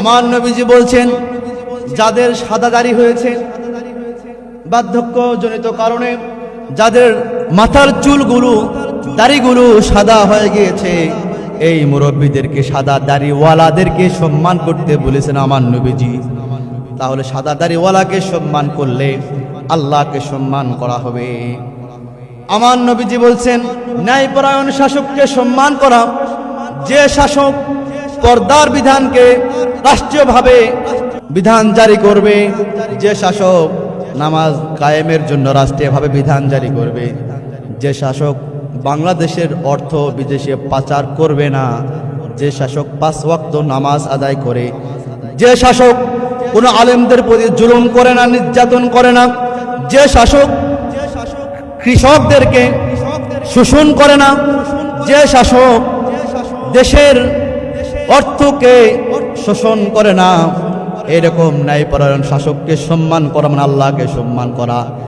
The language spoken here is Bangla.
আমার নবীজি বলছেন, যাদের সাদা দাড়ি হয়েছে বার্ধক্য জনিত কারণে যাদের মাথার চুলগুলো, দাড়িগুলো সাদা হয়ে গিয়েছে, এই মুরব্বীদেরকে সাদা দাড়িওয়ালাদেরকে সম্মান করতে বলেছেন আমার নবীজি। তাহলে সাদা দাড়িওয়ালাকে সম্মান করলে আল্লাহকে সম্মান করা হবে। আমার নবীজি বলছেন, ন্যায়পরায়ণ শাসককে সম্মান করা, যে শাসক পর্দার বিধানকে রাষ্ট্রীয়ভাবে বিধান জারি করবে। যে শাসক নামাজ কায়েমের জন্য রাষ্ট্রীয়ভাবে বিধান জারি করবে, যে শাসক বাংলাদেশের অর্থ বিদেশে পাচার করবে না, যে শাসক পাঁচ ওয়াক্ত নামাজ আদায় করে, যে শাসক কোনো আলেমদের প্রতি জুলুম করে না, নির্যাতন করে না, যে শাসক কৃষকদেরকে শোষণ করে না, যে শাসক দেশের অর্থকে শোষণ করে না। এরকম ন্যায়পরায়ণ শাসককে সম্মান করা মানে আল্লাহকে সম্মান করা।